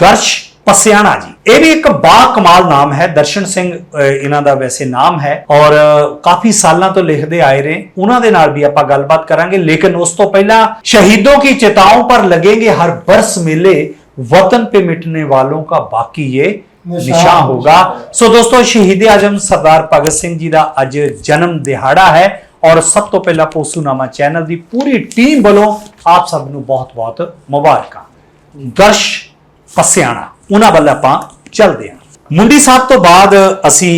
ਦਰਸ਼ ਪਸਿਆਣਾ ਜੀ। ਇਹ ਵੀ ਇੱਕ ਬਾ ਕਮਾਲ ਨਾਮ ਹੈ। ਦਰਸ਼ਨ ਸਿੰਘ ਇਹਨਾਂ ਦਾ ਵੈਸੇ ਨਾਮ ਹੈ ਔਰ ਕਾਫੀ ਸਾਲਾਂ ਤੋਂ ਲਿਖਦੇ ਆਏ ਰਹੇ ਉਹਨਾਂ ਦੇ ਨਾਲ ਵੀ ਆਪਾਂ ਗੱਲਬਾਤ ਕਰਾਂਗੇ। ਲੇਕਿਨ ਉਸ ਤੋਂ ਪਹਿਲਾਂ ਸ਼ਹੀਦੋ ਕੀ ਚਿਤਾਓਂ ਪਰ ਲੱਗेंगे ਹਰ ਵਰਸ ਮੇਲੇ ਵਤਨ ਪੇ ਮਿਟਨੇ ਵਾਲੋਂ ਦਾ ਬਾਕੀ ਇਹ ਨਿਸ਼ਾ ਹੋਗਾ। ਸੋ ਦੋਸਤੋ ਸ਼ਹੀਦ ਆਜਮ ਸਰਦਾਰ ਭਗਤ ਸਿੰਘ ਜੀ ਦਾ ਅੱਜ ਜਨਮ ਦਿਹਾੜਾ ਹੈ ਔਰ ਸਭ ਤੋਂ ਪਹਿਲਾਂ ਪੋਸੂਨਾਮਾ ਚੈਨਲ ਦੀ ਪੂਰੀ ਟੀਮ ਵੱਲੋਂ ਆਪ ਸਭ ਨੂੰ ਬਹੁਤ-ਬਹੁਤ ਮੁਬਾਰਕਾਂ। ਦਰਸ਼ ਪਸਿਆਣਾ ਉਹਨਾਂ ਵੱਲ ਆਪਾਂ ਚੱਲਦੇ ਹਾਂ। ਮੁੰਡੀ ਸਾਹਿਬ ਤੋਂ ਬਾਅਦ ਅਸੀਂ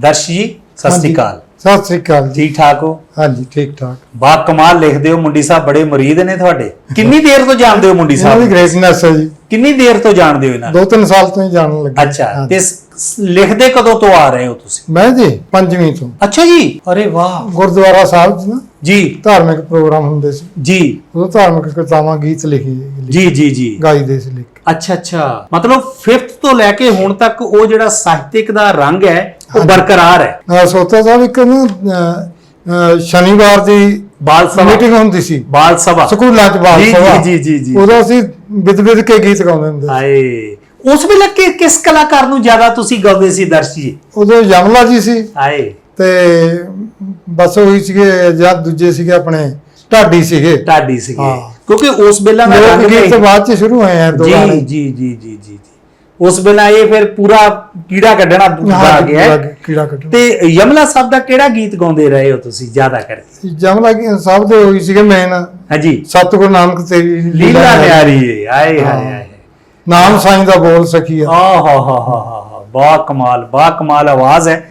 ਦਰਸ਼ ਜੀ ਸਤਿ ਸ੍ਰੀ ਅਕਾਲ। ਸਤਿ ਸ੍ਰੀ ਅਕਾਲ ਜੀ। ਠੀਕ ਠਾਕ ਹੋ? ਹਾਂਜੀ ਠੀਕ ਠਾਕ। ਬਾ ਕਮਾਲ ਲਿਖਦੇ ਹੋ ਮੁੰਡੀ ਸਾਹਿਬ ਬੜੇ ਮੁਰੀਦ ਨੇ ਤੁਹਾਡੇ। ਕਿੰਨੀ ਦੇਰ ਤੋਂ ਜਾਣਦੇ ਹੋ ਮੁੰਡੀ ਇਹਨਾਂ ਦੀ ਸਾਹਿਬ? ਗ੍ਰੇਸਨੈਸ ਹੈ ਜੀ। ਕਿੰਨੀ ਦੇਰ ਤੋਂ ਜਾਣਦੇ ਹੋ ਇਹਨਾਂ? ਦੋ ਤਿੰਨ ਸਾਲ ਤੋਂ ਹੀ ਜਾਣਨ ਲੱਗੇ। ਅੱਛਾ। ਤੇ ਲਿਖਦੇ ਕਦੋਂ ਤੋਂ ਆ ਰਹੇ ਹੋ ਤੁਸੀਂ? ਮੈਂ ਜੀ ਪੰਜਵੀਂ ਤੋਂ। ਅੱਛਾ ਜੀ। ਅਰੇ ਵਾਹ। ਗੁਰਦੁਆਰਾ ਸਾਹਿਬ 'ਚ ਨਾ। ਜੀ। ਧਾਰਮਿਕ ਪ੍ਰੋਗਰਾਮ ਹੁੰਦੇ ਸੀ। ਜੀ। ਉਹ ਧਾਰਮਿਕ ਕਵਿਤਾਵਾਂ ਗੀਤ ਲਿਖੀ ਜੀ ਜੀ ਜੀ। ਗਾਈਦੇ ਸੀ ਲਿਖ। ਅੱਛਾ ਅੱਛਾ। ਮਤਲਬ 5th ਤੋਂ ਲੈ ਕੇ ਹੁਣ ਤੱਕ ਉਹ ਜਿਹੜਾ ਸਾਹਿਤਿਕ ਦਾ ਰੰਗ ਹੈ ਉਹ ਬਰਕਰਾਰ ਹੈ। ਸੋਤਾ ਸਾਹਿਬ ਇੱਕ ਨਾ ਸ਼ਨੀਵਾਰ ਦੀ ਬਾਲ ਸਭਾ। ਮੀਟਿੰਗ ਹੁੰਦੀ ਸੀ। ਬਾਲ ਸਭਾ। ਸਕੂਲਾਂ 'ਚ ਬਾਲ ਜੀ, ਸਭਾ। ਜੀ, ਜੀ, ਜੀ। ਉਦੋਂ ਅਸੀਂ ਵਿਦ ਵਿਦ ਕੇ ਗੀਤ ਗਾਉਂਦੇ ਹੁੰਦੇ ਸੀ। ਹਾਏ। ਉਸ ਵੇਲੇ ਕਿ- ਕਿਸ ਕਲਾਕਾਰ ਨੂੰ ਜ਼ਿਆਦਾ ਤੁਸੀਂ ਗਾਉਂਦੇ ਸੀ ਦਰਸ਼ ਜੀ? ਉਦੋਂ ਯਮਲਾ ਜੀ ਸੀ। ਹਾਏ। ਤੇ ਬਸ ਉਹੀ ਸੀਗੇ ਜਾਂ ਦੂਜੇ ਸੀਗੇ ਆਪਣੇ ਢਾਡੀ ਸੀਗੇ। ਢਾਡੀ ਸੀਗੇ। ਹਾਂ। ਕਿਉਂਕਿ ਉਸ ਵੇਲੇ ਦਾ ਲੋਕ ਰੰਗ ਗੀਤ ਤੇ- ਬਾਅਦ ਚ ਸ਼ੁਰੂ ਹੋਏ ਆ ਦੋ ਜੀ ਗਾਣੇ। ਜੀ ਜੀ ਜੀ ਜੀ ਜੀ। ਉਸ ਵੇਲੇ ਇਹ ਫਿਰ ਪੂਰਾ ਕੀੜਾ ਕੱਢਣਾ ਹਾਂ, ਆ ਗਿਆ ਹੈ। ਕੀੜਾ ਕੱਢਣਾ। ਤੇ ਯਮਲਾ ਸਾਹਿਬ ਦਾ ਕਿਹੜਾ ਗੀਤ ਗਾਉਂਦੇ ਰਹੇ ਹੋ ਤੁਸੀਂ ਜ਼ਿਆਦਾ ਕਰਕੇ? ਜਮਲਾ ਕੀ ਸਾਹਿਬ ਦੇ ਹੋਈ ਸੀਗੇ ਮੇਨ ਹਾਂਜੀ। ਸਤਿਗੁਰੂ ਨਾਨਕ ਤੇਰੀ ਲੀਲਾ ਨਿਆਰੀ ਆਏ ਹਾਏ ਹਾਏ ਨਾਮ ਸਾਈਂ ਦਾ ਬੋਲ ਸਕੀ ਆ। ਆਹ ਹਾ ਹਾ ਹਾ ਹਾ। ਬਾ ਕਮਾਲ ਬਾ ਕਮਾਲ ਆਵਾਜ਼ ਹੈ।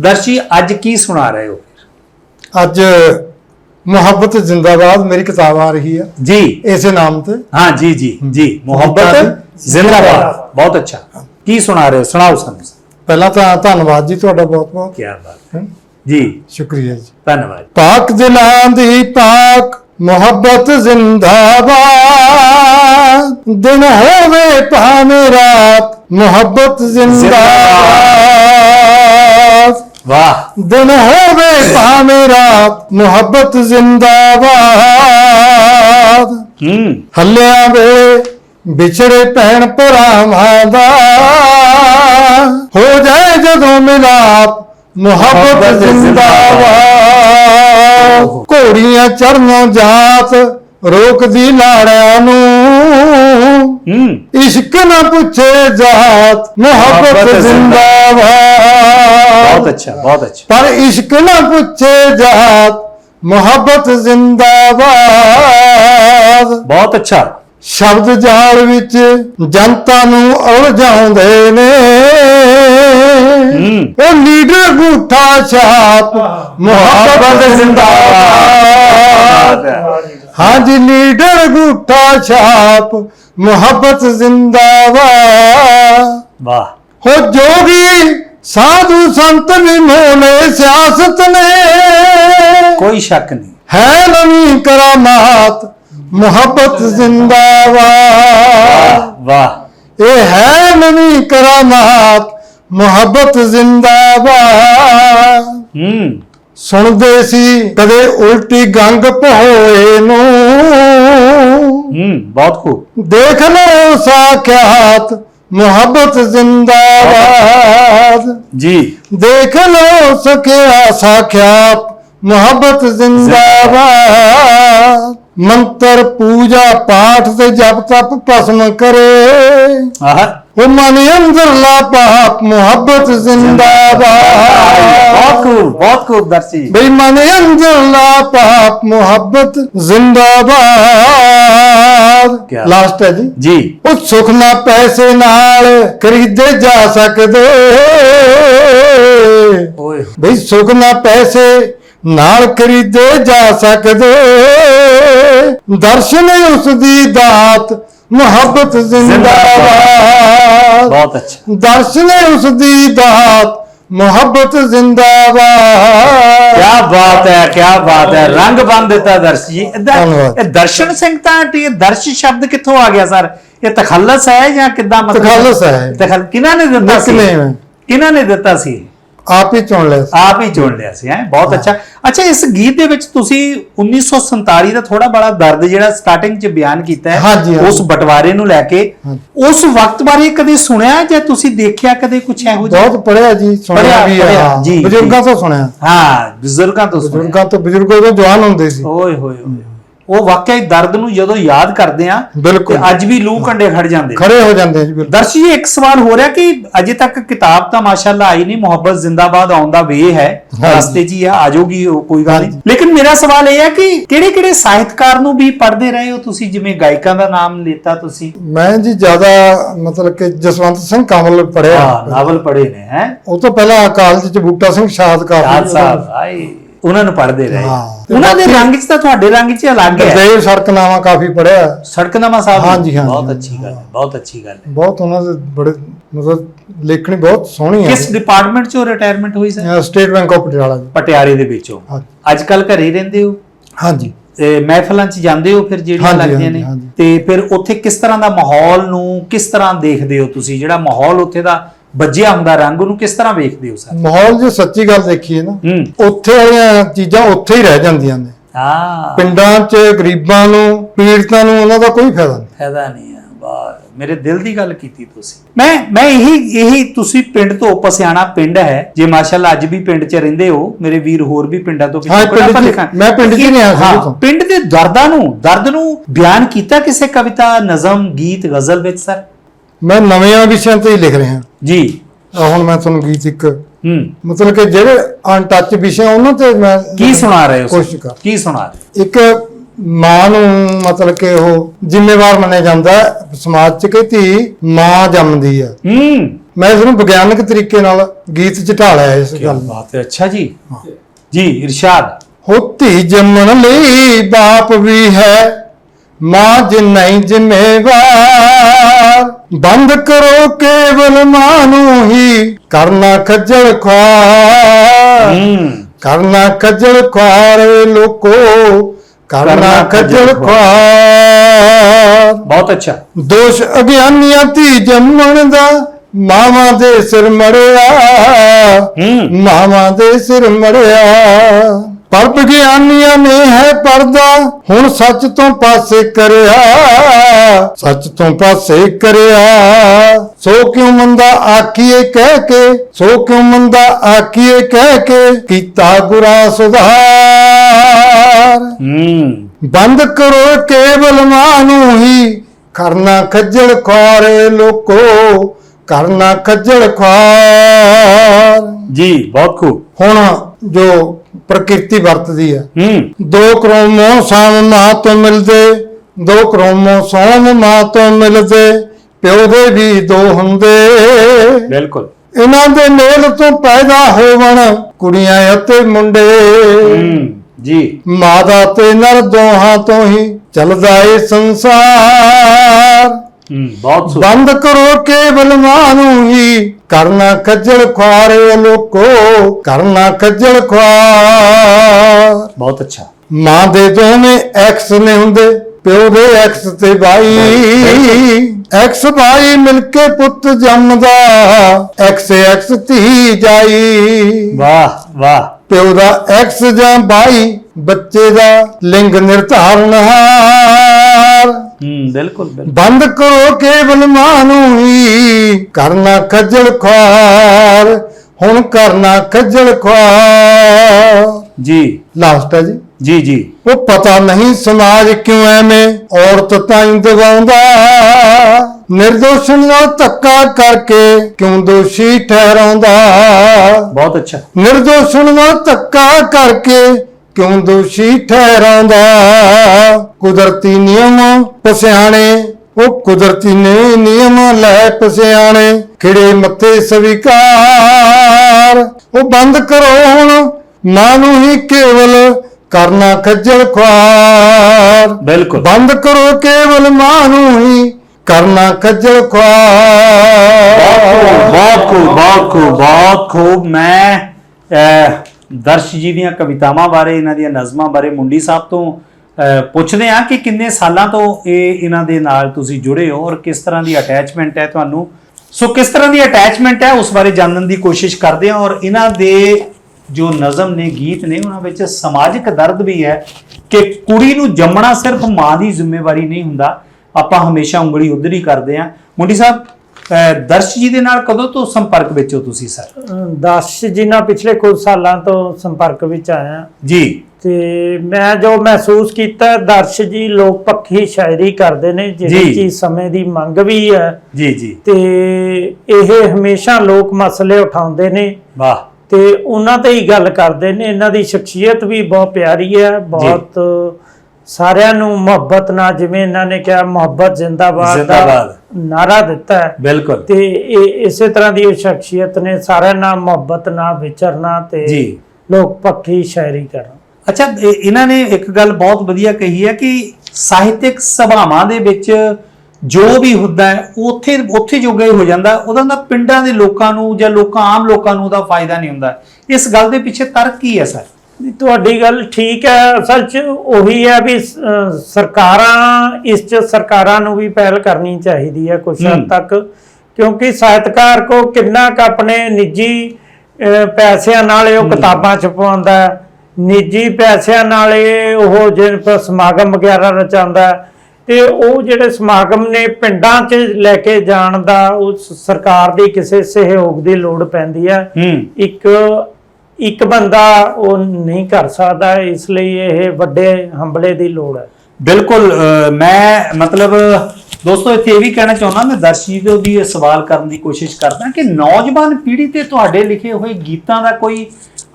ਦਰਸ਼ੀ ਅੱਜ ਕੀ ਸੁਣਾ ਰਹੇ ਹੋ? ਅੱਜ ਮੁਹੱਬਤ ਜ਼ਿੰਦਾਬਾਦ ਮੇਰੀ ਕਿਤਾਬ ਆ ਰਹੀ ਹੈ। ਜੀ। ਇਸੇ ਨਾਮ ਤੇ। ਹਾਂ ਜੀ ਜੀ ਜੀ। ਮੁਹੱਬਤ ਜ਼ਿੰਦਾਬਾਦ। ਬਹੁਤ ਅੱਛਾ। ਕੀ ਸੁਣਾ ਰਹੇ ਸੁਣਾਓ ਸਾਨੂੰ। ਪਹਿਲਾਂ ਤਾਂ ਧੰਨਵਾਦ ਜੀ ਤੁਹਾਡਾ ਬਹੁਤ ਬਹੁਤ। ਕੀ ਬਾਤ ਹੈ। ਜੀ। ਸ਼ੁਕਰੀਆ ਜੀ। ਧੰਨਵਾਦ। ਪਾਕ ਦਿਲਾਂ ਦੀ ਪਾਕ ਮੁਹੱਬਤ ਜ਼ਿੰਦਾਬਾਦ। ਦਿਨ ਹੋਵੇ ਭਾਵੇਂ ਰਾਤ ਮੁਹੱਬਤ ਜ਼ਿੰਦਾਬਾਦ। ਵਾਹ। ਦਿਨ ਹੋਵੇ ਭਾਵੇਂ ਰਾਤ ਮੁਹੱਬਤ ਜ਼ਿੰਦਾਬਾਦ। ਹੂੰ। ਹੱਲਿਆਂ ਵੇ ਵਿਛੜੇ ਭੈਣ ਭਰਾਵਾਂ ਦਾ। ਹੋ ਜਾਏ ਜਦੋਂ ਮਿਲਾਪ ਮੁਹੱਬਤ ਜ਼ਿੰਦਾਬਾਦ। ਘੋੜੀਆਂ ਚੜਨੋਂ ਜਾਤ ਰੋਕਦੀ ਲਾੜਿਆਂ ਨੂੰ। ਇਸ਼ਕ ਨਾ ਪੁੱਛੇ ਜਾਤ ਮੁਹੱਬਤ ਜ਼ਿੰਦਾਬਾਦ। ਬਹੁਤ ਅੱਛਾ ਬਹੁਤ ਅੱਛਾ। ਪਰ ਇਸ਼ਕ ਨਾ ਪੁੱਛੇ ਜਾਤ ਮੁਹੱਬਤ ਜ਼ਿੰਦਾਬਾਦ। ਬਹੁਤ ਅੱਛਾ। ਸ਼ਬਦ ਜਾਲ ਵਿੱਚ ਜਨਤਾ ਨੂੰ ਉਲਝਾਉਂਦੇ ਨੇ। ਉਹ ਲੀਡਰ ਗੂਠਾ ਛਾਪ ਮੁਹੱਬਤ ਜ਼ਿੰਦਾਬਾਦ। ਹਾਂਜੀ ਲੀਡਰ ਗੂਠਾ ਛਾਪ ਮੁਹੱਬਤ ਜ਼ਿੰਦਾਬਾਦ। ਵਾਹ। ਹੋ ਜੋਗੀ ਸਾਧੂ ਸੰਤ ਵੀ ਮੋਲੇ ਸਿਆਸਤ ਨੇ। ਕੋਈ ਸ਼ੱਕ ਨਹੀਂ। ਹੈ ਨਵੀਂ ਕਰਾਮਾਤ ਮੁਹੱਬਤ ਜ਼ਿੰਦਾਬਾਦ। ਵਾਹ। ਇਹ ਹੈ ਨਵੀਂ ਕਰਾਮਾਤ ਮੁਹੱਬਤ ਜ਼ਿੰਦਾਬਾਦ। ਹੂੰ। ਸੁਣਦੇ ਸੀ ਕਦੇ ਉਲਟੀ ਗੰਗ ਭੋਏ ਨੂੰ। ਹੂੰ ਬਹੁਤ ਖੂਬ। ਦੇਖ ਲਓ ਸਾਖਿਆਤ ਮੁਹੱਬਤ ਜ਼ਿੰਦਾਬਾਦ। ਜੀ। ਦੇਖ ਲਓ ਸਕਿਆ ਸਾਖਿਆਤ ਮੁਹੱਬਤ ਜ਼ਿੰਦਾਬਾਦ। ਮੰਤਰ ਪੂਜਾ ਪਾਠ ਤੇ ਜਪ ਤਪ ਭਸਮ ਕਰੇ। ਆਹ। ਉਹ ਮਨ ਅੰਦਰਲਾ ਪਾਪ ਮੁਹੱਬਤ ਜ਼ਿੰਦਾਬਾਦ ਬਹੁਤ ਖੂਬ ਬਹੁਤ ਖੂਬ ਦਰਸ਼ੀ। ਬਈ ਮਨ ਅੰਦਰਲਾ ਪਾਪ ਮੁਹੱਬਤ ਜ਼ਿੰਦਾਬਾਦ ਕਿਆ ਲਾਸਟ ਹੈ ਜੀ। ਜੀ। ਉਹ ਸੁਖ ਨਾ ਪੈਸੇ ਨਾਲ ਖਰੀਦੇ ਜਾ ਸਕਦੇ। ਓਏ। ਬਈ ਸੁਖ ਨਾ ਪੈਸੇ ਨਾਲ ਖਰੀਦੇ ਜਾ ਸਕਦੇ। ਦਰਸ਼ਨ ਉਸ ਦੀ ਦਾਤ ਮੁਹੱਬਤ ਜ਼ਿੰਦਾਬਾਦ। ਬਹੁਤ ਅੱਛਾ। ਦਰਸ਼ਨ ਉਸ ਦੀ ਦਾਤ ਮੁਹੱਬਤ ਜ਼ਿੰਦਾਬਾਦ। ਕਿਆ ਬਾਤ ਹੈ ਕਿਆ ਬਾਤ ਹੈ। ਰੰਗ ਬੰਨ ਦਿੱਤਾ ਦਰਸ਼ ਜੀ। ਇਹ ਦਰਸ਼ਨ ਸਿੰਘ ਤਾਂ ਇਹ ਦਰਸ਼ ਸ਼ਬਦ ਕਿੱਥੋਂ ਆ ਗਿਆ ਸਰ? ਇਹ ਤਖੱਲਸ ਹੈ ਜਾਂ ਕਿੱਦਾਂ ਮਤਲਬ ਤਖੱਲਸ ਹੈ। ਤਖੱਲ ਕਿਹਨਾਂ ਨੇ ਦਿੱਤਾ ਸੀ। ਕਿਹਨਾਂ ਨੇ ਦਿੱਤਾ ਸੀ? ਆਪ ਹੀ ਚੁਣ ਲਿਆ ਸੀ। ਆਪ ਹੀ ਚੁਣ ਲਿਆ ਸੀ ਹੈ? ਬਹੁਤ ਅੱਛਾ। ਅੱਛਾ ਇਸ ਗੀਤ ਦੇ ਵਿੱਚ ਤੁਸੀਂ 1947 ਦਾ ਥੋੜਾ ਬੜਾ ਦਰਦ ਜਿਹੜਾ ਸਟਾਰਟਿੰਗ 'ਚ ਬਿਆਨ ਕੀਤਾ ਹੈ। ਉਸ ਬਟਵਾਰੇ ਨੂੰ ਲੈ ਕੇ ਉਸ ਵਕਤ ਬਾਰੇ ਕਦੇ ਸੁਣਿਆ ਜਾਂ ਤੁਸੀਂ ਦੇਖਿਆ ਕਦੇ ਕੁਝ ਇਹੋ ਜਿਹਾ? ਬਹੁਤ ਪੜਿਆ ਜੀ ਸੁਣਿਆ ਵੀ ਆ। ਬਜ਼ੁਰਗਾਂ। ਤੋਂ ਸੁਣਿਆ। ਹਾਂ ਬਜ਼ੁਰਗਾਂ ਤੋਂ ਸੁਣਿਆ। ਬਜ਼ੁਰਗਾਂ ਤੋਂ ਬਜ਼ੁਰਗ ਉਦੋਂ ਜਵਾਨ ਹੁੰਦੇ ਸੀ। ਓਏ ਹੋਏ ਹੋਏ। ਉਹ ਵਾਕਿਆ ਹੀ ਦਰਦ ਨੂੰ ਜਦੋਂ ਯਾਦ ਕਰਦੇ ਆ। ਤੇ ਅੱਜ ਵੀ ਲੂ ਕੰਡੇ ਖੜ ਜਾਂਦੇ। ਖੜੇ ਹੋ ਜਾਂਦੇ ਜੀ ਜੀ ਇੱਕ ਸਵਾਲ ਹੋ ਰਿਹਾ ਕਿ ਅਜੇ ਤੱਕ ਕਿਤਾਬ ਤਾਂ ਮਾਸ਼ਾਅੱਲਾ ਆਈ ਨਹੀਂ ਮੁਹੱਬਤ ਜ਼ਿੰਦਾਬਾਦ ਆਉਣ ਦਾ ਵੇ ਹੈ। ਰਸਤੇ 'ਚ ਹੀ ਆ ਆਜੋਗੀ ਉਹ ਕੋਈ ਗੱਲ ਨਹੀਂ। ਲੇਕਿਨ ਮੇਰਾ ਸਵਾਲ ਇਹ ਹੈ ਕਿ ਕਿਹੜੇ ਕਿਹੜੇ ਸਾਹਿਤਕਾਰ ਨੂੰ ਵੀ ਪੜ੍ਹਦੇ ਰਹੇ ਹੋ ਤੁਸੀਂ ਜਿਵੇਂ ਗਾਇਕਾਂ ਦਾ ਨਾਮ ਲੇਤਾ ਤੁਸੀਂ? ਮੈਂ ਜੀ ਜ਼ਿਆਦਾ ਮਤਲਬ ਕਿ ਜਸਵੰਤ ਸਿੰਘ ਕਮਲ ਹਾਂ ਪੜਿਆ ਨਾਵਲ ਪੜ੍ਹੇ ਨੇ ਹੈ। ਉਹ ਤੋਂ ਪਹਿਲਾਂ ਕਾਲਜ ਚ ਬੂਟਾ ਸਿੰਘ ਸ਼ਾਦਕਾਰ ਯਾਦ ਸਾਹਿਬ ਆਏ। ਉਹਨਾਂ ਨੂੰ ਪੜ੍ਹਦੇ ਰਹੇ। ਹਾਂ। ਉਹਨਾਂ ਦੇ ਰੰਗ 'ਚ ਤਾਂ ਤੁਹਾਡੇ ਰੰਗ 'ਚ ਅਲੱਗ ਹੈ। ਦੇਵ ਸੜਕਨਾਮਾ ਕਾਫੀ ਪੜਿਆ ਸੜਕਨਾਮਾ ਸਾਹਿਬ ਹਾਂਜੀ, ਹਾਂਜੀ, ਬਹੁਤ। ਅੱਛੀ ਗੱਲ ਹੈ ਬਹੁਤ ਅੱਛੀ ਗੱਲ ਹੈ। ਬਹੁਤ ਉਹਨਾਂ ਦੇ ਬੜੇ ਮਤਲਬ ਲੇਖਣੀ ਬਹੁਤ ਸੋਹਣੀ ਕਿਸ ਹੈ ਡਿਪਾਰਟਮੈਂਟ 'ਚੋਂ ਰਿਟਾਇਰਮੈਂਟ ਹੋਈ sir state bank of Patiala ji. ਪਟਿਆਲੇ ਦੇ ਵਿੱਚੋਂ। ਹਾਂਜੀ। ਅੱਜ ਕੱਲ ਘਰੇ ਹੀ ਰਹਿੰਦੇ ਹੋ? ਹਾਂਜੀ। ਤੇ ਮਹਿਫਲਾਂ 'ਚ ਜਾਂਦੇ ਹੋ ਫਿਰ ਜਿਹੜੀਆਂ ਹਾਂਜੀ, ਲੱਗਦੀਆਂ ਹਾਂਜੀ, ਨੇ ਹਾਂਜੀ। ਤੇ ਫਿਰ ਉੱਥੇ ਕਿਸ ਤਰ੍ਹਾਂ ਦਾ ਮਾਹੌਲ ਨੂੰ ਕਿਸ ਤਰ੍ਹਾਂ ਦੇਖਦੇ ਹੋ ਤੁਸੀਂ? ਜਿਹੜਾ ਮਾਹੌਲ ਉੱਥੇ ਦਾ ਵੱਜਿਆ ਹੁੰਦਾ ਰੰਗ ਉਹਨੂੰ ਕਿਸ ਤਰ੍ਹਾਂ ਵੇਖਦੇ ਹੋ ਸਰ? ਮਾਹੌਲ ਜੇ ਸੱਚੀ ਗੱਲ ਦੇਖੀਏ ਨਾ ਹੂੰ। ਉੱਥੇ ਵਾਲੀਆਂ ਚੀਜ਼ਾਂ ਉੱਥੇ ਹੀ ਰਹਿ ਜਾਂਦੀਆਂ ਨੇ। ਹਾਂ। ਪਿੰਡਾਂ 'ਚ ਗਰੀਬਾਂ ਨੂੰ ਪੀੜਤਾਂ ਨੂੰ ਉਹਨਾਂ ਦਾ ਕੋਈ ਫਾਇਦਾ ਨਹੀਂ। ਫਾਇਦਾ ਨਹੀਂ ਹੈ ਵਾਹ ਮੇਰੇ ਦਿਲ ਦੀ ਗੱਲ ਕੀਤੀ ਤੁਸੀਂ। ਮੈਂ ਮੈਂ ਇਹੀ ਇਹੀ ਤੁਸੀਂ ਪਿੰਡ ਤੋਂ ਪਸਿਆਣਾ ਪਿੰਡ ਹੈ ਜੇ ਮਾਸ਼ਾਅੱਲਾ ਅੱਜ ਵੀ ਪਿੰਡ 'ਚ ਰਹਿੰਦੇ ਹੋ ਮੇਰੇ ਵੀਰ ਹੋਰ ਵੀ ਪਿੰਡਾਂ ਤੋਂ ਹਾਂ, ਪਿੰਡ 'ਚ- ਲਿਖਾਂ। ਮੈਂ ਪਿੰਡ 'ਚ ਹੀ ਰਿਹਾ ਹਾਂ। ਪਿੰਡ ਦੇ ਦਰਦਾਂ ਨੂੰ ਦਰਦ ਨੂੰ ਬਿਆਨ ਕੀਤਾ ਕਿਸੇ ਕਵਿਤਾ ਨਜ਼ਮ ਗੀਤ ਗਜ਼ਲ ਵਿੱਚ ਸਰ? ਮੈਂ ਨਵੇਂ ਵਿਸ਼ਿਆਂ ਤੇ ਹੀ ਲਿਖ ਰਿਹਾ। ਜੀ। ਆਹ ਹੁਣ ਮੈਂ ਤੁਹਾਨੂੰ ਗੀਤ ਇੱਕ ਹੂੰ। ਮਤਲਬ ਕਿ ਜਿਹੜੇ ਅਨਟੱਚ ਵਿਸ਼ੇ ਉਹਨਾਂ ਤੇ ਮੈਂ ਕੀ ਸੁਣਾ ਰਹੇ ਹੋ? ਕੋਸ਼ਿਸ਼ ਕਰ ਕੀ ਸੁਣਾ ਰਹੇ ਇੱਕ ਮਾਂ ਨੂੰ ਮਤਲਬ ਕਿ ਉਹ ਜ਼ਿੰਮੇਵਾਰ ਮੰਨਿਆ ਜਾਂਦਾ ਹੈ। ਸਮਾਜ 'ਚ ਕਿ ਧੀ ਮਾਂ ਜੰਮਦੀ ਹੈ। ਹੂੰ। ਮੈਂ ਇਸ ਨੂੰ ਵਿਗਿਆਨਕ ਤਰੀਕੇ ਨਾਲ ਗੀਤ 'ਚ ਢਾਲਿਆ ਇਸ ਕੀ ਗੱਲ ਨੂੰ। ਬਾਤ ਹੈ। ਅੱਛਾ ਜੀ। ਜੀ ਇਰਸ਼ਾਦ। ਹੋ ਧੀ ਜੰਮਣ ਲਈ ਬਾਪ ਵੀ ਹੈ। ਮਾਂ ਜਿੰਨਾ ਹੀ ਜ਼ਿੰਮੇਵਾਰ ਬੰਦ ਕਰੋ ਕੇਵਲ ਮਾਂ ਨੂੰ ਹੀ ਕਰਨਾ ਖੱਜਲ ਹੂੰ। ਕਰਨਾ ਖੱਜਲ ਖਾਰ ਲੋਕੋ ਕਰਨਾ ਖੱਜਲ ਖਾਰ ਬਹੁਤ ਅੱਛਾ। ਦੋਸ਼ ਅਗਿਆਨੀਆਂ ਧੀ ਜੰਮਣ ਦਾ ਮਾਵਾਂ ਦੇ ਸਿਰ ਮੜਿਆ। ਮਾਵਾਂ ਦੇ ਸਿਰ ਮੜਿਆ। ਪਰ ਵਿਗਿਆਨੀਆਂ ਨੇ ਹੈ ਪਰਦਾ ਹੁਣ ਸੱਚ ਤੋਂ ਪਾਸੇ ਕਰਿਆ ਸੱਚ ਤੋਂ ਪਾਸੇ ਕਰਿਆ। ਸੋ ਕਿਉਂ ਮੰਦਾ ਆਖੀਏ ਕਹਿ ਕੇ ਸੋ ਕਿਉਂ ਮੰਦਾ ਆਖੀਏ ਕਹਿ ਕੇ ਕੀਤਾ ਗੁਰਾ ਸੁਧਾਰ। ਹੂੰ। ਬੰਦ ਕਰੋ ਕੇਵਲ ਮਾਂ ਨੂੰ ਹੀ ਕਰਨਾ ਖੱਜਲ ਖਾਰੇ ਲੋਕੋ ਕਰਨਾ ਖੱਜਲ ਖਾਰ ਜੀ ਬਹੁਤ ਖੂਬ। ਹੁਣ ਜੋ ਪ੍ਰਕਿਰਤੀ ਵਰਤਦੀ ਹੈ ਹੂੰ। ਦੋ ਕ੍ਰੋਮੋਸੋਮ ਮਾਂ ਤੋਂ ਮਿਲਦੇ ਦੋ ਕ੍ਰੋਮੋਸੋਮ ਮਾਂ ਤੋਂ ਮਿਲਦੇ ਪਿਓ ਦੇ ਵੀ ਦੋ ਹੁੰਦੇ। ਬਿਲਕੁਲ। ਇਹਨਾਂ ਦੇ ਮੇਲ ਤੋਂ ਪੈਦਾ ਹੋਵਣ ਕੁੜੀਆਂ ਅਤੇ ਮੁੰਡੇ। ਹੂੰ ਜੀ। ਮਾਦਾ ਤੇ ਨਰ ਦੋਹਾਂ ਤੋਂ ਹੀ ਚੱਲਦਾ ਏ ਸੰਸਾਰ। ਹੂੰ ਬਹੁਤ ਸੋ ਬੰਦ ਕਰੋ ਕੇਵਲ ਮਾਂ ਨੂੰ ਹੀ ਕਰਨਾ ਖੱਜਲ ਖੁਆਰੇ ਲੋਕੋ ਕਰਨਾ ਖੱਜਲ ਖੁਆਰ। ਬਹੁਤ ਅੱਛਾ। ਮਾਂ ਦੇ ਦੋਵੇਂ ਐਕਸ ਨੇ ਹੁੰਦੇ ਪਿਓ ਦੇ ਐਕਸ ਤੇ ਬਾਈ। ਐਕਸ ਬਾਈ ਮਿਲ ਕੇ ਪੁੱਤ ਜੰਮਦਾ ਐਕਸ ਐਕਸ ਧੀ ਜਾਈ। ਵਾਹ ਵਾਹ। ਪਿਓ ਦਾ ਐਕਸ ਜਾਂ ਬਾਈ ਬੱਚੇ ਦਾ ਲਿੰਗ ਨਿਰਧਾਰਨ ਹਾਰ ਹੂੰ ਬਿਲਕੁਲ ਬੰਦ ਕਰੋ ਕੇਵਲ ਮਾਂ ਨੂੰ ਹੀ ਕਰਨਾ ਖੱਜਲ ਖਾਰ ਹੁਣ ਕਰਨਾ ਖੱਜਲ ਖਾਰ ਜੀ। ਲਾਸਟ ਹੈ ਜੀ। ਜੀ ਜੀ। ਉਹ ਪਤਾ ਨਹੀਂ ਸਮਾਜ ਕਿਉਂ ਐਵੇਂ ਔਰਤ ਤਾਂ ਹੀ ਦਬਾਉਂਦਾ। ਨਿਰਦੋਸ਼ ਨਾਲ ਧੱਕਾ ਕਰਕੇ ਕਿਉਂ ਦੋਸ਼ੀ ਠਹਿਰਾਉਂਦਾ। ਬਹੁਤ ਅੱਛਾ। ਨਿਰਦੋਸ਼ ਨਾਲ ਧੱਕਾ ਕਰਕੇ ਕਿਉਂ ਦੋਸ਼ੀ ਠਹਿਰਾਉਂਦਾ? ਕੁਦਰਤੀ ਨਿਯਮ ਪਸਿਆਣੇ ਉਹ ਕੁਦਰਤੀ ਨੇ ਨਿਯਮ ਲੈ ਪਸਿਆਣੇ। ਖਿੜੇ ਮੱਥੇ ਸਵੀਕਾਰ ਉਹ ਬੰਦ ਕਰੋ ਹੁਣ ਮਾਂ ਨੂੰ ਹੀ ਕੇਵਲ ਕਰਨਾ ਖੱਜਲ ਖੁਆਰ। ਬਿਲਕੁਲ। ਬੰਦ ਕਰੋ ਕੇਵਲ ਮਾਂ ਨੂੰ ਹੀ ਕਰਨਾ ਖੱਜਲ ਖੁਆਰ। ਬਹੁਤ ਖੂਬ ਬਹੁਤ ਖੂਬ ਬਹੁਤ ਖੂਬ ਮੈਂ ਦਰਸ਼ ਜੀ ਦੀਆਂ ਕਵਿਤਾਵਾਂ ਬਾਰੇ, ਇਹਨਾਂ ਦੀਆਂ ਨਜ਼ਮਾਂ ਬਾਰੇ ਮੁੰਡੀ ਸਾਹਿਬ ਤੋਂ ਪੁੱਛਦੇ ਆ ਕਿ ਕਿੰਨੇ ਸਾਲਾਂ ਤੋਂ ਇਹ ਇਹਨਾਂ ਦੇ ਨਾਲ ਤੁਸੀਂ ਜੁੜੇ ਹੋ ਔਰ ਕਿਸ ਤਰ੍ਹਾਂ ਦੀ ਅਟੈਚਮੈਂਟ ਹੈ ਤੁਹਾਨੂੰ? ਸੋ ਕਿਸ ਤਰ੍ਹਾਂ ਦੀ ਅਟੈਚਮੈਂਟ ਹੈ ਉਸ ਬਾਰੇ ਜਾਣਨ ਦੀ ਕੋਸ਼ਿਸ਼ ਕਰਦੇ ਹਾਂ ਔਰ ਇਹਨਾਂ ਦੇ ਜੋ ਨਜ਼ਮ ਨੇ, ਗੀਤ ਨੇ, ਉਹਨਾਂ ਵਿੱਚ ਸਮਾਜਿਕ ਦਰਦ ਵੀ ਹੈ ਕਿ ਕੁੜੀ ਨੂੰ ਜੰਮਣਾ ਸਿਰਫ ਮਾਂ ਦੀ ਜ਼ਿੰਮੇਵਾਰੀ ਨਹੀਂ ਹੁੰਦਾ। ਆਪਾਂ ਹਮੇਸ਼ਾ ਉਂਗਲੀ ਉਧਰ ਹੀ ਕਰਦੇ ਹਾਂ। ਮੁੰਡੀ ਸਾਹਿਬ ਦਰਸ਼ ਜੀ ਦੇ ਨਾਲ ਕਦੋਂ ਤੋਂ ਸੰਪਰਕ ਵਿੱਚ ਹੋ ਤੁਸੀਂ ਸਰ? ਦਸ ਜੀ ਨਾਲ ਪਿਛਲੇ ਕੁਝ ਸਾਲਾਂ ਤੋਂ ਸੰਪਰਕ ਵਿੱਚ ਆਇਆ। ਜੀ। ਤੇ ਮੈਂ ਜੋ ਮਹਿਸੂਸ ਕੀਤਾ ਦਰਸ਼ ਜੀ ਲੋਕ ਪੱਖੀ ਸ਼ਾਇਰੀ ਕਰਦੇ ਨੇ। ਜਿਹੜੀ ਚੀਜ਼ ਸਮੇਂ ਦੀ ਮੰਗ ਵੀ ਹੈ। ਜੀ ਜੀ। ਤੇ ਇਹ ਹਮੇਸ਼ਾ ਲੋਕ ਮਸਲੇ ਉਠਾਉਂਦੇ ਨੇ। ਵਾਹ। ਤੇ ਉਹਨਾਂ ਤੇ ਹੀ ਗੱਲ ਕਰਦੇ ਨੇ। ਇਹਨਾਂ ਦੀ ਸ਼ਖਸੀਅਤ ਵੀ ਬਹੁਤ ਪਿਆਰੀ ਹੈ ਬਹੁਤ ਸਾਰਿਆਂ ਨੂੰ ਮੁਹੱਬਤ ਨਾਲ ਜਿਵੇਂ ਇਹਨਾਂ ਨੇ ਕਿਹਾ ਮੁਹੱਬਤ ਜ਼ਿੰਦਾਬਾਦ। ਦਾ ਨਾਰਾ ਦਿੱਤਾ ਹੈ। ਬਿਲਕੁਲ। ਤੇ ਇਹ ਇਸੇ ਤਰ੍ਹਾਂ ਦੀ ਇਹ ਸ਼ਖਸੀਅਤ ਨੇ ਸਾਰਿਆਂ ਨਾਲ ਮੁਹੱਬਤ ਨਾਲ ਵਿਚਰਨਾ ਤੇ ਜੀ। ਲੋਕ ਪੱਖੀ ਸ਼ਾਇਰੀ ਕਰਨਾ। ਅੱਛਾ ਇਹ- ਇਹਨਾਂ ਨੇ ਇੱਕ ਗੱਲ ਬਹੁਤ ਵਧੀਆ ਕਹੀ ਹੈ ਕਿ ਸਾਹਿਤਿਕ ਸਭਾਵਾਂ ਦੇ ਵਿੱਚ ਜੋ ਵੀ ਹੁੰਦਾ ਹੈ ਉੱਥੇ ਉੱਥੇ ਜੋਗਾ ਹੀ ਹੋ ਜਾਂਦਾ ਉਹਦਾ ਨਾ ਪਿੰਡਾਂ ਦੇ ਲੋਕਾਂ ਨੂੰ ਜਾਂ ਲੋਕਾਂ ਆਮ ਲੋਕਾਂ ਨੂੰ ਉਹਦਾ ਫਾਇਦਾ ਨਹੀਂ ਹੁੰਦਾ। ਇਸ ਗੱਲ ਦੇ ਪਿੱਛੇ ਤਰਕ ਕੀ ਹੈ ਸਰ? ਤੁਹਾਡੀ ਗੱਲ ਠੀਕ ਹੈ ਅਸਲ 'ਚ ਉਹੀ ਹੈ ਵੀ ਸਰਕਾਰਾਂ ਇਸ 'ਚ ਸਰਕਾਰਾਂ ਨੂੰ ਵੀ ਪਹਿਲ ਕਰਨੀ ਚਾਹੀਦੀ ਹੈ ਕੁਝ ਹੂੰ। ਹੱਦ ਤੱਕ ਕਿਉਂਕਿ ਸਾਹਿਤਕਾਰ ਕੋ ਕਿੰਨਾ ਕੁ ਆਪਣੇ ਨਿੱਜੀ ਅਹ, ਪੈਸਿਆਂ ਨਾਲ ਇਹ ਉਹ ਕਿਤਾਬਾਂ ਛਪਵਾਉਂਦਾ ਹੈ। ਨਿੱਜੀ ਪੈਸਿਆਂ ਨਾਲ ਇਹ ਉਹ ਜਿਹੜੇ ਸਮਾਗਮ ਵਗੈਰਾ ਰਚਾਉਂਦਾ ਹੈ। ਤੇ ਉਹ ਜਿਹੜੇ ਸਮਾਗਮ ਨੇ ਪਿੰਡਾਂ 'ਚ ਲੈ ਕੇ ਜਾਣ ਦਾ ਉਸ ਸਰਕਾਰ ਦੀ ਕਿਸੇ ਸਹਿਯੋਗ ਦੀ ਲੋੜ ਪੈਂਦੀ ਹੈ। ਹੂੰ। ਇੱਕ ਇੱਕ ਬੰਦਾ ਉਹ ਨਹੀਂ ਕਰ ਸਕਦਾ, ਇਸ ਲਈ ਇਹ ਵੱਡੇ ਹੰਬਲੇ ਦੀ ਲੋੜ ਹੈ। ਬਿਲਕੁਲ ਮੈਂ ਮਤਲਬ, ਦੋਸਤੋ, ਇੱਥੇ ਇਹ ਵੀ ਕਹਿਣਾ ਚਾਹੁੰਦਾ, ਮੈਂ ਦਰਸ਼ੀ ਤੋਂ ਵੀ ਇਹ ਸਵਾਲ ਕਰਨ ਦੀ ਕੋਸ਼ਿਸ਼ ਕਰਦਾ ਕਿ ਨੌਜਵਾਨ ਪੀੜ੍ਹੀ ਤੇ ਤੁਹਾਡੇ ਲਿਖੇ ਹੋਏ ਗੀਤਾਂ ਦਾ ਕੋਈ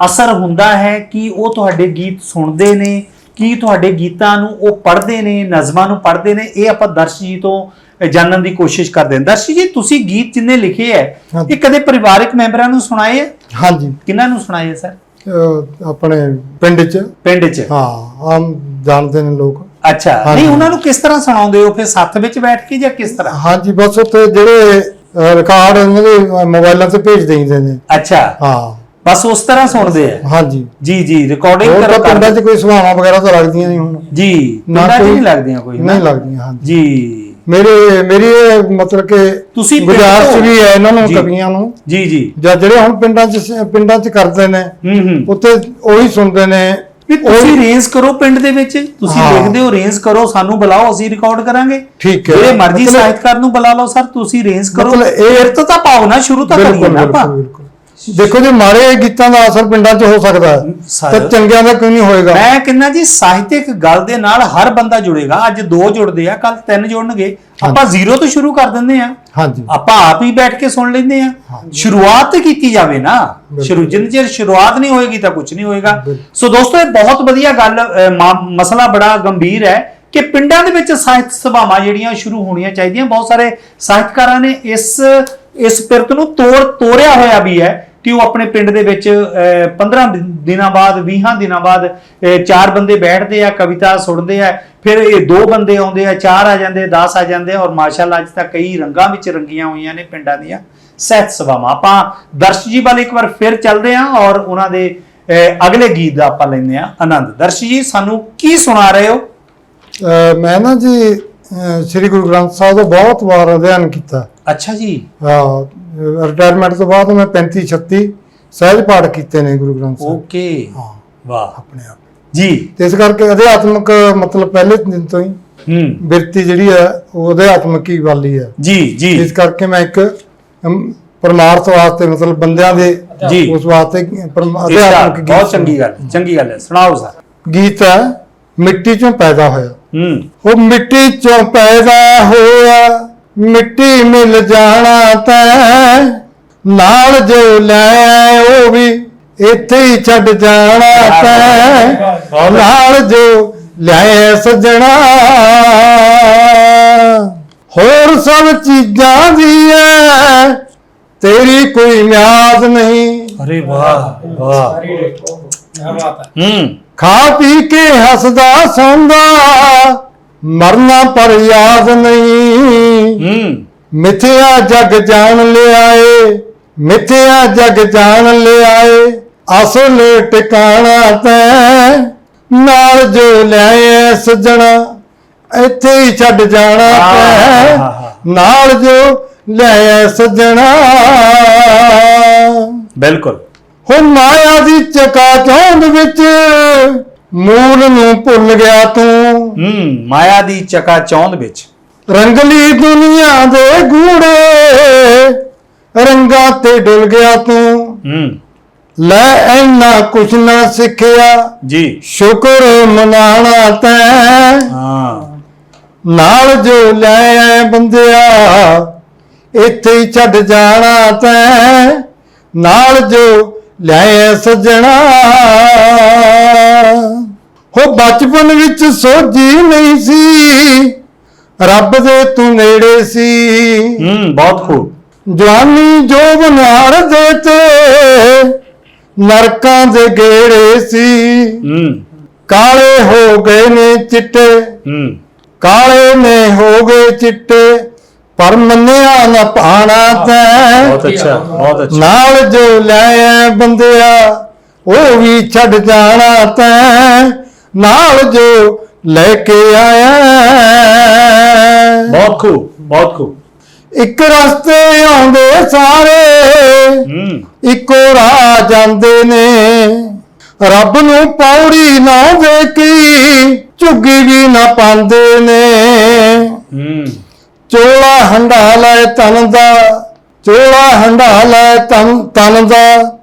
ਅਸਰ ਹੁੰਦਾ ਹੈ? ਕਿ ਉਹ ਤੁਹਾਡੇ ਗੀਤ ਸੁਣਦੇ ਨੇ? ਕੀ ਤੁਹਾਡੇ ਗੀਤਾਂ ਨੂੰ ਉਹ ਪੜ੍ਹਦੇ ਨੇ, ਨਜ਼ਮਾਂ ਨੂੰ ਪੜ੍ਹਦੇ ਨੇ? ਇਹ ਆਪਾਂ ਦਰਸ਼ੀ ਜੀ ਤੋਂ ਜਾਣਨ ਦੀ ਕੋਸ਼ਿਸ਼ ਕਰਦੇ ਹਾਂ ਦਰਸ਼ੀ ਜੀ ਤੁਸੀਂ ਗੀਤ ਜਿੰਨੇ ਲਿਖੇ ਹੈ। ਇਹ ਕਦੇ ਪਰਿਵਾਰਕ ਮੈਂਬਰਾਂ ਨੂੰ ਸੁਣਾਏ ਹੈ ਹਾਂਜੀ। ਕਿਹਨਾਂ ਨੂੰ ਸੁਣਾਏ ਹੈ ਸਰ? ਆਪਣੇ ਪਿੰਡ 'ਚ। ਪਿੰਡ 'ਚ? ਹਾਂ ਆਮ ਜਾਣਦੇ ਨੇ ਲੋਕ। ਅੱਛਾ। ਨਹੀਂ ਉਹਨਾਂ ਨੂੰ ਕਿਸ ਤਰ੍ਹਾਂ ਸੁਣਾਉਂਦੇ ਹੋ? ਫਿਰ ਸੱਥ ਵਿੱਚ ਬੈਠ ਕੇ ਜਾਂ ਕਿਸ ਤਰ੍ਹਾਂ? ਹਾਂਜੀ ਬਸ ਉੱਥੇ ਜਿਹੜੇ ਰਿਕਾਰਡ ਇਹਨਾਂ ਦੇ ਮੋਬਾਈਲਾਂ ਤੇ ਭੇਜ ਦੇਈਦੇ ਨੇ। ਅੱਛਾ। ਹਾਂ। ਬਸ ਉਸ ਤਰ੍ਹਾਂ ਸੁਣਦੇ ਆ ਹਾਂਜੀ। ਜੀ ਜੀ ਰਿਕਾਰਡਿੰਗ ਕਰੋ ਤਾਂ ਪਿੰਡਾਂ 'ਚ ਕੋਈ ਸੁਭਾਵਾਂ ਵਗੈਰਾ ਤਾਂ ਲੱਗਦੀਆਂ ਨਹੀਂ ਹੁਣ। ਜੀ ਨਾ ਪਿੰਡਾਂ 'ਚ ਕੋਈ- ਨਹੀਂ ਲੱਗਦੀਆਂ ਕੋਈ? ਨਹੀਂ ਲੱਗਦੀਆਂ ਹਾਂਜੀ। ਜੀ। ਮੇਰੇ ਮੇਰੀ ਇਹ ਮਤਲਬ ਕਿ ਤੁਸੀਂ ਪਿੰਡ ਗੁਜ਼ਾਰਿਸ਼ ਤੋਂ- ਵੀ ਹੈ ਇਹਨਾਂ ਨੂੰ ਜੀ। ਕਵੀਆਂ ਨੂੰ। ਜੀ ਜੀ। ਜਾਂ ਜਿਹੜੇ ਹੁਣ ਪਿੰਡਾਂ 'ਚ ਸ- ਪਿੰਡਾਂ 'ਚ ਕਰਦੇ ਨੇ ਹੂੰ ਹੂੰ। ਉੱਥੇ ਉਹੀ ਸੁਣਦੇ ਨੇ। ਵੀ ਤੁਸੀਂ ਰੇਂਜ ਕਰੋ ਪਿੰਡ ਦੇ ਵਿੱਚ। ਤੁਸੀਂ ਹਾਂ। ਲਿਖਦੇ ਹੋ ਰੇਂਜ ਕਰੋ ਸਾਨੂੰ ਬੁਲਾਓ ਅਸੀਂ ਰਿਕਾਰਡ ਕਰਾਂਗੇ। ਠੀਕ ਹੈ। ਜਿਹੜੇ ਮਰਜ਼ੀ ਮਤਲਬ- ਸਾਹਿਤਕਾਰ ਨੂੰ ਬੁਲਾ ਲਓ ਸਰ ਤੁਸੀਂ ਰੇਂਜ ਕਰੋ। ਮਤਲਬ ਇਹ- ਫਿਰ ਤੋਂ ਤਾਂ ਭਾਵਨਾ ਸ਼ੁਰੂ ਤਾਂ ਕਰੀਏ ਬਿਲਕੁਲ ਨਾ ਆਪਾਂ। ਬਿਲਕੁਲ ਬਿਲਕੁਲ। ਦੇਖੋ ਜੀ ਮਾੜੇ ਗੀਤਾਂ ਦਾ ਅਸਰ ਪਿੰਡਾਂ 'ਚ ਹੋ ਸਕਦਾ ਹੈ। ਤਾਂ ਚੰਗਿਆਂ ਦਾ ਕਿਉਂ ਨਹੀਂ ਹੋਏਗਾ? ਮੈਂ ਕਹਿੰਦਾ ਜੀ ਸਾਹਿਤਿਕ ਗੱਲ ਦੇ ਨਾਲ ਹਰ ਬੰਦਾ ਜੁੜੇਗਾ। ਅੱਜ ਦੋ ਜੁੜਦੇ ਆ ਕੱਲ ਤਿੰਨ ਜੁੜਨਗੇ। ਆਪਾਂ ਜ਼ੀਰੋ ਤੋਂ ਸ਼ੁਰੂ ਕਰ ਦਿੰਦੇ ਆ। ਹਾਂਜੀ। ਆਪਾਂ ਆਪ ਹੀ ਬੈਠ ਕੇ ਸੁਣ ਲੈਂਦੇ ਆ। ਸ਼ੁਰੂਆਤ ਕੀਤੀ ਜਾਵੇ ਨਾ। ਸ਼ੁਰੂ ਜਿੰਨ ਚਿਰ ਸ਼ੁਰੂਆਤ ਨਹੀਂ ਹੋਏਗੀ ਤਾਂ ਕੁਝ ਨਹੀਂ ਹੋਏਗਾ। ਸੋ ਦੋਸਤੋ ਇਹ ਬਹੁਤ ਵਧੀਆ ਗੱਲ ਮਸਲਾ ਬੜਾ ਗੰਭੀਰ ਹੈ ਕਿ ਪਿੰਡਾਂ ਦੇ ਵਿੱਚ ਸਾਹਿਤ ਸਭਾਵਾਂ ਜਿਹੜੀਆਂ ਸ਼ੁਰੂ ਹੋਣੀਆਂ ਚਾਹੀਦੀਆਂ। ਬਹੁਤ ਸਾਰੇ ਸਾਹਿਤਕਾਰਾਂ ਨੇ ਇਸ ਇਸ ਪਿਰਤ ਨੂੰ ਤੋੜ ਤੋੜਿਆ ਹੋਇਆ ਵੀ ਹੈ। ਕਿ ਉਹ ਆਪਣੇ ਪਿੰਡ ਦੇ ਵਿੱਚ ਅ, 15 ਦਿ- ਦਿਨਾਂ ਬਾਅਦ 20 ਦਿਨਾਂ ਬਾਅਦ ਚਾਰ ਬੰਦੇ ਬੈਠਦੇ ਆ ਕਵਿਤਾ ਸੁਣਦੇ ਆ ਫਿਰ ਇਹ ਦੋ ਬੰਦੇ ਆਉਂਦੇ ਆ ਚਾਰ ਆ ਜਾਂਦੇ 10 ਆ ਜਾਂਦੇ ਆ ਔਰ ਮਾਸ਼ਾਅੱਲਾ ਅੱਜ ਤਾਂ ਕਈ ਰੰਗਾਂ ਵਿੱਚ ਰੰਗੀਆਂ ਹੋਈਆਂ ਨੇ ਪਿੰਡਾਂ ਦੀਆਂ ਸਹਿਤ ਸਭਾਵਾਂ। ਆਪਾਂ ਦਰਸ਼ ਜੀ ਵੱਲ ਇੱਕ ਵਾਰ ਫਿਰ ਚੱਲਦੇ ਹਾਂ ਔਰ ਉਹਨਾਂ ਦੇ ਅਗਲੇ ਗੀਤ ਦਾ ਆਪਾਂ ਲੈਂਦੇ ਹਾਂ ਆਨੰਦ। ਦਰਸ਼ ਜੀ ਸਾਨੂੰ ਕੀ ਸੁਣਾ ਰਹੇ ਹੋ? ਮੈਂ ਨਾ ਜੀ ਸ੍ਰੀ ਗੁਰੂ ਗ੍ਰੰਥ ਸਾਹਿਬ ਦਾ ਬਹੁਤ ਵਾਰ ਅਧਿਐਨ ਕੀਤਾ। ਅੱਛਾ ਜੀ। ਰਿਟਾਇਰਮੈਂਟ ਤੋਂ ਬਾਅਦ ਮੈਂ 35 36 ਸਹਿਜ ਪਾਠ ਕੀਤੇ ਨੇ ਗੁਰੂ ਗ੍ਰੰਥ ਸਾਹਿਬ। ਓਕੇ। ਹਾਂ। ਵਾਹ। ਆਪਣੇ ਆਪ। ਜੀ। ਤੇ ਇਸ ਕਰਕੇ ਅਧਿਆਤਮਕ ਮਤਲਬ ਪਹਿਲੇ ਦਿਨ ਤੋਂ ਹੀ ਹੂੰ। ਬਿਰਤੀ ਜਿਹੜੀ ਹੈ ਉਹ ਅਧਿਆਤਮਕ ਹੀ ਵਾਲੀ ਹੈ। ਜੀ ਜੀ। ਇਸ ਕਰਕੇ ਮੈਂ ਇੱਕ ਪਰਮਾਰਥ ਵਾਸਤੇ ਮਤਲਬ ਬੰਦਿਆਂ ਦੇ ਜੀ। ਉਸ ਵਾਸਤੇ ਅਧਿਆਤਮਕ ਬਹੁਤ ਚੰਗੀ ਗੱਲ ਚੰਗੀ ਗੱਲ ਹੈ। ਸੁਣਾਓ ਸਰ। ਗੀਤ ਹੈ ਮਿੱਟੀ ਚੋਂ ਪੈਦਾ ਹੋਇਆ। ਹੂੰ। ਉਹ ਮਿੱਟੀ ਚੋਂ ਪੈਦਾ ਹੋਇਆ। ਮਿੱਟੀ ਮਿਲ ਜਾਣਾ ਤੈਂ ਨਾਲ ਜੋ ਲੈ ਉਹ ਵੀ ਇੱਥੇ ਹੀ ਛੱਡ ਜਾਣਾ ਤੈਂ ਨਾਲ ਜੋ ਲਿਆਏ ਸਜਣਾ। ਹੋਰ ਸਭ ਚੀਜ਼ਾਂ ਦੀ ਐ ਤੇਰੀ ਕੋਈ ਮਿਆਦ ਨਹੀਂ। ਅਰੇ ਵਾਹ ਵਾਹ। ਹੂੰ। ਖਾ ਪੀ ਕੇ ਹੱਸਦਾ ਸੌਂਦਾ। ਮਰਨਾ ਪਰ ਯਾਦ ਨਹੀਂ। ਹੂੰ। ਮਿੱਥਿਆ ਜਗ ਜਾਣ ਲਿਆਏ ਮਿੱਥਿਆ ਜਗ ਜਾਣ ਲਿਆਏ ਅਸਲ ਟਿਕਾਣਾ ਤੈ। ਨਾਲ ਜੋ ਲਿਆਏ ਸਜਣਾ ਇੱਥੇ ਹੀ ਛੱਡ ਜਾਣਾ ਤੈ। ਨਾਲ ਜੋ ਲੈ ਸੱਜਣਾ ਬਿਲਕੁਲ। ਹੋ ਮਾਇਆ ਦੀ ਚਕਾ ਚੌਂਦ ਵਿੱਚ ਮੂਲ ਨੂੰ ਭੁੱਲ ਗਿਆ ਤੂੰ। ਹੂੰ ਮਾਇਆ ਦੀ ਚਕਾ ਚੌਂਦ ਵਿੱਚ। ਰੰਗਲੀ ਦੁਨੀਆ ਦੇ ਗੂੜੇ ਰੰਗਾਂ ਤੇ ਡੁੱਲ ਗਿਆ ਤੂੰ। ਹੂੰ। ਲੈ ਐਨਾ ਕੁਛ ਨਾ ਸਿੱਖਿਆ ਜੀ। ਸ਼ੁਕਰ ਮਨਾਣਾ ਤੈਂ। ਹਾਂ। ਨਾਲ ਜੋ ਲੈ ਆਏ ਬੰਦਿਆ ਇੱਥੇ ਛੱਡ ਜਾਣਾ ਤੈਂ। ਨਾਲ ਜੋ ਲੈ ਸੱਜਣਾ। ਹੋ ਬਚਪਨ ਵਿੱਚ ਸੋਝੀ ਨਹੀਂ ਸੀ। ਰੱਬ ਦੇ ਤੂੰ ਨੇੜੇ ਸੀ। ਹੂੰ ਬਹੁਤ ਖੂਬ। ਜਵਾਨੀ ਜੋ ਬਨਾਰ ਦੇ ਤੇ ਨਰਕਾਂ ਦੇ ਗੇੜੇ ਸੀ। ਹੂੰ। ਕਾਲੇ ਹੋ ਗਏ ਨੇ ਚਿੱਟੇ। ਹੂੰ। ਕਾਲੇ ਨੇ ਹੋ ਗਏ ਚਿੱਟੇ। ਪਰ ਮੰਨਿਆ ਨਾ ਪਾਣਾ ਤੈਂ। ਬਹੁਤ ਅੱਛਾ ਬਹੁਤ ਅੱਛਾ। ਨਾਲ ਜੋ ਲੈ ਬੰਦਿਆ ਉਹ ਵੀ ਛੱਡ ਜਾਣਾ ਤੈਂ। ਨਾਲ ਜੋ ਲੈ ਕੇ ਆਇਆ। ਬਹੁਤ ਖੂਬ ਬਹੁਤ ਖੂਬ ਇੱਕ ਰਸਤੇ ਆਉਂਦੇ ਸਾਰੇ ਇੱਕੋ ਰਾਹ ਜਾਂਦੇ ਨੇ। ਰੱਬ ਨੂੰ ਪੌੜੀ ਨਾ ਵੇਖੀ ਝੁੱਗੀ ਵੀ ਨਾ ਪਾਉਂਦੇ ਨੇ। ਹੂੰ। ਚੋਲਾ ਹੰਡਾ ਲੈ ਤਨ ਦਾ ਚੋਲਾ ਹੰਡਾ ਲੈ ਤਨ ਤਨ ਦਾ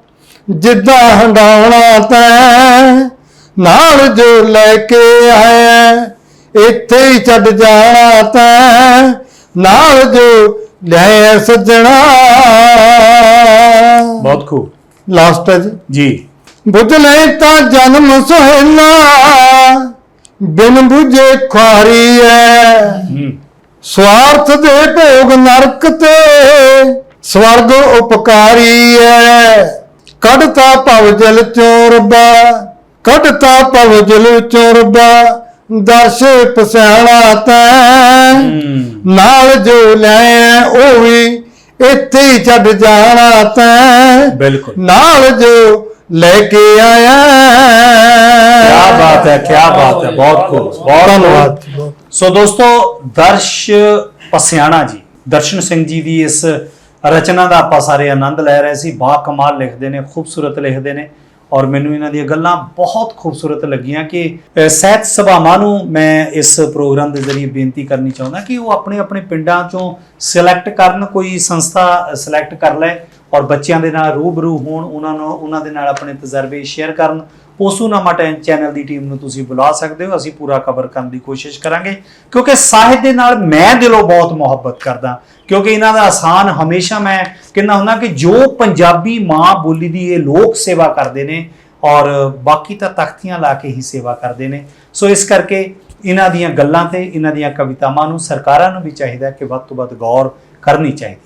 ਜਿੱਦਾਂ ਹੰਡਾਉਣਾ ਤੈਂ ਨਾਲ ਜੋ ਲੈ ਕੇ ਆਇਆ ਇੱਥੇ ਹੀ ਛੱਡ ਜਾਣਾ ਤੈਂ ਨਾਲ ਜੋ ਲੈ ਸੱਜਣਾ। ਬਹੁਤ ਖੂਬ। ਲਾਸਟ ਹੈ ਜੀ। ਬੁੱਝ ਲੈ ਤਾਂ ਜਨਮ ਸੁਹੇਲਾ ਬਿਨ ਬੁਝੇ ਖਾਰੀ ਐ। ਹੂੰ। ਸਵਾਰਥ ਦੇ ਭੋਗ ਨਰਕ ਤੇ। ਸਵਰਗ ਉਪਕਾਰੀ ਐ। ਕੱਢਤਾ ਭਵ ਜਲ ਚੋਂ ਰੱਬਾ ਕੱਢਤਾ ਭਵ ਜਲ ਚੋਂ ਰੱਬਾ ਦਰਸ਼ ਤੈਂ। ਨਾਲ ਜੋ ਲੈ ਉਹ ਵੀ ਇੱਥੇ ਹੀ ਛੱਡ ਜਾਣਾ ਤੈਂ। ਬਿਲਕੁਲ। ਨਾਲ ਜੋ ਲੈ ਕੇ ਆਇਆ। ਕੀ ਬਾਤ ਹੈ ਕੀ ਬਾਤ ਹੈ। ਬਹੁਤ ਖੂਬ ਬਹੁਤ ਧੰਨਵਾਦ। ਸੋ ਦੋਸਤੋ ਦਰਸ਼ ਪਸਿਆਣਾ ਜੀ। ਦਰਸ਼ਨ ਸਿੰਘ ਜੀ ਦੀ ਇਸ ਰਚਨਾ ਦਾ ਆਪਾਂ ਸਾਰੇ ਆਨੰਦ ਲੈ ਰਹੇ ਸੀ। ਬਾ ਕਮਾਲ ਲਿਖਦੇ ਨੇ ਖੂਬਸੂਰਤ ਲਿਖਦੇ ਨੇ ਔਰ ਮੈਨੂੰ ਇਹਨਾਂ ਦੀਆਂ ਗੱਲਾਂ ਬਹੁਤ ਖੂਬਸੂਰਤ ਲੱਗੀਆਂ ਕਿ ਅ, ਸਾਹਿਤ ਸਭਾਵਾਂ ਨੂੰ ਮੈਂ ਇਸ ਪ੍ਰੋਗਰਾਮ ਦੇ ਜ਼ਰੀਏ ਬੇਨਤੀ ਕਰਨੀ ਚਾਹੁੰਦਾ ਕਿ ਉਹ ਆਪਣੇ ਆਪਣੇ ਪਿੰਡਾਂ ਚੋਂ ਸਿਲੈਕਟ ਕਰਨ ਕੋਈ ਸੰਸਥਾ ਸਿਲੈਕਟ ਕਰ ਲੈ ਔਰ ਬੱਚਿਆਂ ਦੇ ਨਾਲ ਰੂਬਰੂ ਹੋਣ ਉਹਨਾਂ ਨੂੰ ਉਹਨਾਂ ਦੇ ਨਾਲ ਆਪਣੇ ਤਜਰਬੇ ਸ਼ੇਅਰ ਕਰਨ ਪੋਸੂਨਾਮਾ ਟੈਨ ਚੈਨਲ ਦੀ ਟੀਮ ਨੂੰ ਤੁਸੀਂ ਬੁਲਾ ਸਕਦੇ ਹੋ। ਅਸੀਂ ਪੂਰਾ ਕਵਰ ਕਰਨ ਦੀ ਕੋਸ਼ਿਸ਼ ਕਰਾਂਗੇ। ਕਿਉਂਕਿ ਸਾਹਿਤ ਦੇ ਨਾਲ ਮੈਂ ਦਿਲੋਂ ਬਹੁਤ ਮੁਹੱਬਤ ਕਰਦਾ। ਕਿਉਂਕਿ ਇਹਨਾਂ ਦਾ ਆਸਾਨ ਹਮੇਸ਼ਾ ਮੈਂ ਕਹਿੰਦਾ ਹੁੰਦਾ ਕਿ ਜੋ ਪੰਜਾਬੀ ਮਾਂ ਬੋਲੀ ਦੀ ਇਹ ਲੋਕ ਸੇਵਾ ਕਰਦੇ ਨੇ ਔਰ ਬਾਕੀ ਤਾਂ ਤਖਤੀਆਂ ਲਾ ਕੇ ਹੀ ਸੇਵਾ ਕਰਦੇ ਨੇ। ਸੋ ਇਸ ਕਰਕੇ ਇਹਨਾਂ ਦੀਆਂ ਗੱਲਾਂ ਤੇ, ਇਹਨਾਂ ਦੀਆਂ ਕਵਿਤਾਵਾਂ ਨੂੰ ਸਰਕਾਰਾਂ ਨੂੰ ਵੀ ਚਾਹੀਦਾ ਕਿ ਵੱਧ ਤੋਂ ਵੱਧ ਗੌਰ ਕਰਨੀ ਚਾਹੀਦੀ